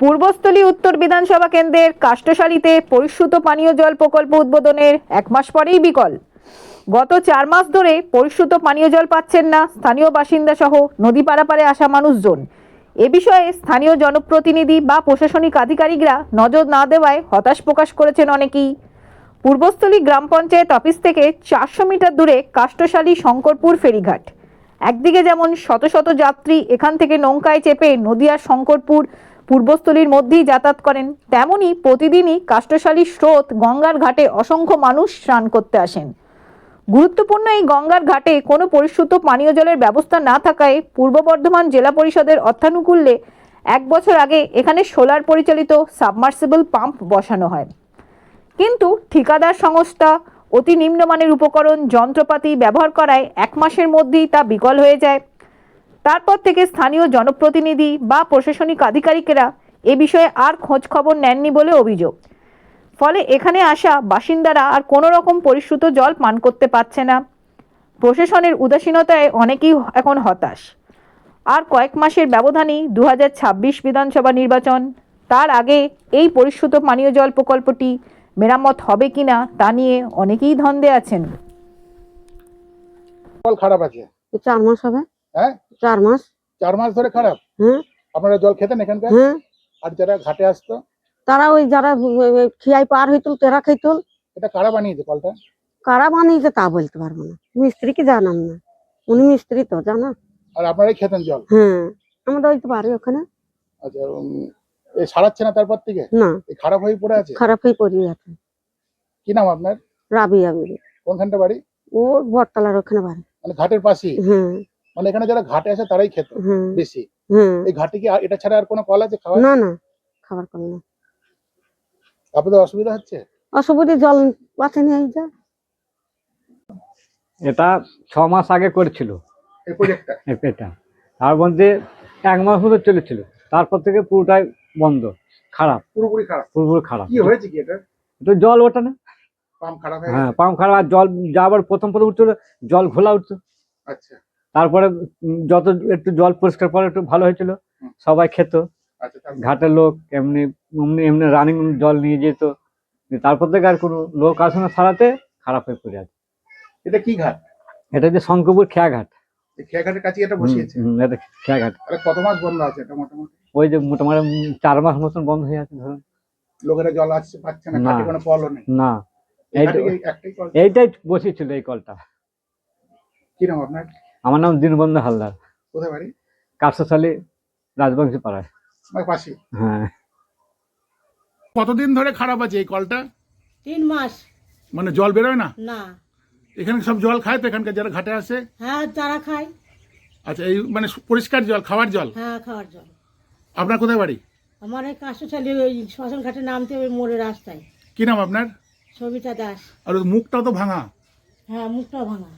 পূর্বস্থলী উত্তর বিধানসভা কেন্দ্রের কাষ্টশালীতে পরিশ্রুত পানীয় জল প্রকল্প উদ্বোধনের এক মাস পরেই বিকল। গত চার মাস ধরে পরিশ্রুত পানীয় জল পাচ্ছেন না স্থানীয় বাসিন্দা সহ নদী পারাপারে আসা মানুষজন। এ বিষয়ে স্থানীয় জনপ্রতিনিধি বা প্রশাসনিক আধিকারিকরা নজর না দেওয়ায় হতাশ প্রকাশ করেছেন অনেকেই। পূর্বস্থলী গ্রাম পঞ্চায়েত অফিস থেকে চারশো মিটার দূরে কাষ্টশালী শঙ্করপুর ফেরিঘাট। একদিকে যেমন শত শত যাত্রী এখান থেকে নৌকায় চেপে নদিয়ার শঙ্করপুর পূর্বস্থলীর মধ্যেই যাতায়াত করেন। তেমনি প্রতিদিনই কাষ্টশালীর স্রোত গঙ্গার ঘাটে অসংখ্য মানুষ স্নান করতে আসেন। গুরুত্বপূর্ণ এই গঙ্গার ঘাটে কোনো পরিশ্রুত পানীয় জলের ব্যবস্থা না থাকায় পূর্ব বর্ধমান জেলা পরিষদের অর্থানুকূল্যে এক বছর আগে এখানে সোলার পরিচালিত সাবমার্সিবল পাম্প বসানো হয়। কিন্তু ঠিকাদার সংস্থা, অতি নিম্নমানের উপকরণ, যন্ত্রপাতি ব্যবহার করায় এক মাসের মধ্যেই তা বিকল হয়ে যায়। তারপর থেকে স্থানীয় জনপ্রতিনিধি বা প্রশাসনিক আধিকারিকেরা এ বিষয়ে আর খোঁজ খবর নেননি বলে অভিযোগ। ফলে এখানে আসা বাসিন্দারা আর কোনো রকম পরিশ্রুত জল পান করতে পারছে না। প্রশাসনের উদাসীনতায় অনেকেই এখন হতাশ। আর কয়েক মাসের ব্যবধানেই দু হাজার ছাব্বিশ বিধানসভা নির্বাচন তার আগে এই পরিশ্রুত পানীয় জল প্রকল্পটি মেরামত হবে কিনা তা নিয়ে অনেকেই ধন্দে আছেন। জল খারাপ আছে? চার মাস হবে। হ্যাঁ? চার মাস। চার মাস ধরে খারাপ। হ্যাঁ আপনারা জল খেতেন এখানকার? হ্যাঁ আর যারা ঘাটে আসতো? তারা ওই যারা খিয়াই পার হইতুল তেরা খাইতুল। এটা কারা বানিয়েছে কলটা? কারা বানিয়েছে তা বলতে পারব না। মিস্ত্রিকে জানাম না। উনি মিস্ত্রি তো জানা? আর আপনারাই খেতেন জল? হ্যাঁ আমাদের ওই তো বাড়ি ওখানে। আচ্ছা উম, এ সারাচ্ছে না তারপর থেকে? না। এই খারাপ হয়ে পড়ে আছে? খারাপ হয়ে পড়ে আছে। কি নাম আপনার? রাবিয়া বিবি কোনখানটা বাড়ি? ও বটতলার ওখানে বাড়ি। মানে ঘাটের পাশেই? হ্যাঁ মানে এখানে যারা ঘাটে আসে তারাই খেত বেশি। এই ঘাটে কি এটা ছাড়া আর কোনো কল আছে খাওয়া না না খাবার কম না আপনাদের অসুবিধা হচ্ছে? অসুবিধে জল পাচ্ছেনি এই যা। এটা ছ মাস আগে করেছিল। এই প্রজেক্টটা এটা তার মধ্যে এক মাস মতো চলেছিল। তারপর থেকে পুরোটাই বন্ধ খারাপ। পুরোপুরি খারাপ? পুরোপুরি খারাপ। কি হয়েছে কি এটা? তো জল ওঠে না। পাম্প খারাপ হ্যাঁ পাম্প খারাপ। আর জল যাবার প্রথম প্রথম উঠছিল জল ঘোলা উঠতো। আচ্ছা। তারপরে যত একটু জল পরিষ্কার পরে একটু ভালো হয়েছিল সবাই খেত। আচ্ছা ঘাটের লোক এমনি এমনি এমনি রানিং জল নিয়ে যেত। তারপর থেকে আর কোনো লোক আসে না সারাতে খারাপ হয়ে পড়ে আছে। এটা কি ঘাট? এটা যে শঙ্করপুর খেয়া ঘাট। খেয়াঘাটের কাছে এটা বসিয়েছে? এটা খেয়া ঘাট। তাহলে কত মাস বন্ধ আছে এটা মোটামুটি? ওই যে মোটামুটি চার মাস মতন বন্ধ হয়ে আছে ধরুন। লোকেরা জল আসছে পাচ্ছে না। কোনো কলও নেই। এইটাই বসেছিল এই কলটা। কি নাম আপনার? আমার নাম দীনবন্ধু হালদার। কোথায় বাড়ি? কারসাশালী রাজবংশী পাড়ায়। পাশে। হ্যাঁ। কতদিন ধরে খারাপ আছে এই কলটা? তিন মাস। মানে জল বেরোয় না? না। এখানে সব জল খায় তো? এখানকার যারা ঘাটে আসে? হ্যাঁ তারা খায়। আচ্ছা এই মানে পরিষ্কার জল খাওয়ার জল? হ্যাঁ খাওয়ার জল। আপনার কোথায় বাড়ি? আমার এই কাষ্টশালী ওই শ্মশান ঘাটে নামতে ওই মোড়ের রাস্তায়। কি নাম আপনার? সবিতা দাস। আর ওই মুখটাও তো ভাঙা। হ্যাঁ মুখটাও ভাঙা।